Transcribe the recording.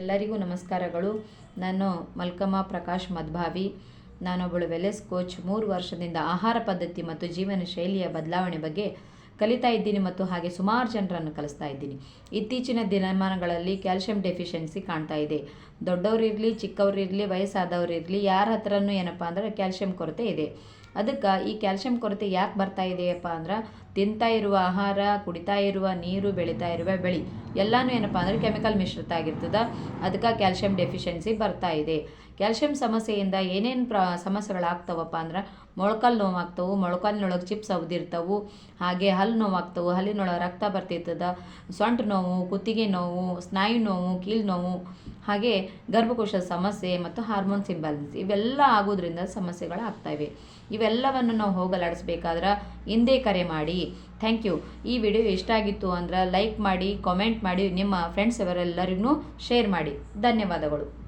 ಎಲ್ಲರಿಗೂ ನಮಸ್ಕಾರಗಳು. ನಾನು ಮಲ್ಕಮ್ಮ ಪ್ರಕಾಶ್ ಮದ್ಭಾವಿ. ನಾನೊಬ್ಬಳು ವೆಲೆಸ್ ಕೋಚ್. ಮೂರು ವರ್ಷದಿಂದ ಆಹಾರ ಪದ್ಧತಿ ಮತ್ತು ಜೀವನ ಶೈಲಿಯ ಬದಲಾವಣೆ ಬಗ್ಗೆ ಕಲಿತಾ ಇದ್ದೀನಿ ಮತ್ತು ಹಾಗೆ ಸುಮಾರು ಜನರನ್ನು ಕಲಿಸ್ತಾ ಇದ್ದೀನಿ. ಇತ್ತೀಚಿನ ದಿನಮಾನಗಳಲ್ಲಿ ಕ್ಯಾಲ್ಶಿಯಂ ಡೆಫಿಷಿಯನ್ಸಿ ಕಾಣ್ತಾ ಇದೆ. ದೊಡ್ಡವರಿರಲಿ ಚಿಕ್ಕವರಿರಲಿ ವಯಸ್ಸಾದವರಿರಲಿ ಯಾರ ಹತ್ರನೂ ಏನಪ್ಪ ಅಂದರೆ ಕ್ಯಾಲ್ಶಿಯಂ ಕೊರತೆ ಇದೆ. ಅದಕ್ಕೆ ಈ ಕ್ಯಾಲ್ಶಿಯಂ ಕೊರತೆ ಯಾಕೆ ಬರ್ತಾ ಇದೆಯಪ್ಪ ಅಂದ್ರೆ ತಿಂತಾ ಇರುವ ಆಹಾರ, ಕುಡಿತಾ ಇರುವ ನೀರು, ಬೆಳೀತಾ ಇರುವ ಬೆಳೆ. ಎಲ್ಲಾನು ಏನಪ್ಪ ಅಂದ್ರೆ ಕೆಮಿಕಲ್ ಮಿಶ್ರಿತ ಆಗಿರ್ತದೆ. ಅದಕ್ಕೆ ಕ್ಯಾಲ್ಶಿಯಂ ಡೆಫಿಷಿಯನ್ಸಿ ಬರ್ತಾ ಇದೆ. ಕ್ಯಾಲ್ಶಿಯಂ ಸಮಸ್ಯೆಯಿಂದ ಏನೇನು ಪ್ರ, ಸಮಸ್ಯೆಗಳಾಗ್ತವಪ್ಪ ಅಂದ್ರೆ ಮೊಳಕಲ್ ನೋವಾಗ್ತವು, ಮೊಳಕಲ್ನೊಳಗೆ ಚಿಪ್ಸ್ ಅವದಿರ್ತವು, ಹಾಗೆ ಹಲ್ಲು ನೋವಾಗ್ತವು, ಹಲ್ಲಿನೊಳಗೆ ರಕ್ತ ಬರ್ತಿರ್ತದೆ, ಸೊಂಟ ನೋವು, ಕುತ್ತಿಗೆ ನೋವು, ಸ್ನಾಯು ನೋವು ಕೀಲು ನೋವು, ಹಾಗೆ ಗರ್ಭಕೋಶ ಸಮಸ್ಯೆ ಮತ್ತು ಹಾರ್ಮೋನ್ಸ್ ಇಂಬ್ಯಾಲೆನ್ಸ್ ಇವೆಲ್ಲ ಆಗೋದ್ರಿಂದ ಸಮಸ್ಯೆಗಳು ಆಗ್ತಾಯಿವೆ ಇವೆಲ್ಲವನ್ನು ನಾವು ಹೋಗಲಾಡಿಸ್ಬೇಕಾದ್ರೆ ಹಿಂದೆ ಕರೆ ಥ್ಯಾಂಕ್ ಯು ಈ ವಿಡಿಯೋ ಇಷ್ಟ ಆಗಿತ್ತು ಅಂದ್ರೆ ಲೈಕ್ ಮಾಡಿ ಕಾಮೆಂಟ್ ಮಾಡಿ, ನಿಮ್ಮ ಫ್ರೆಂಡ್ಸ್ ಅವರೆಲ್ಲರಿಗೂ ಶೇರ್ ಮಾಡಿ. ಧನ್ಯವಾದಗಳು.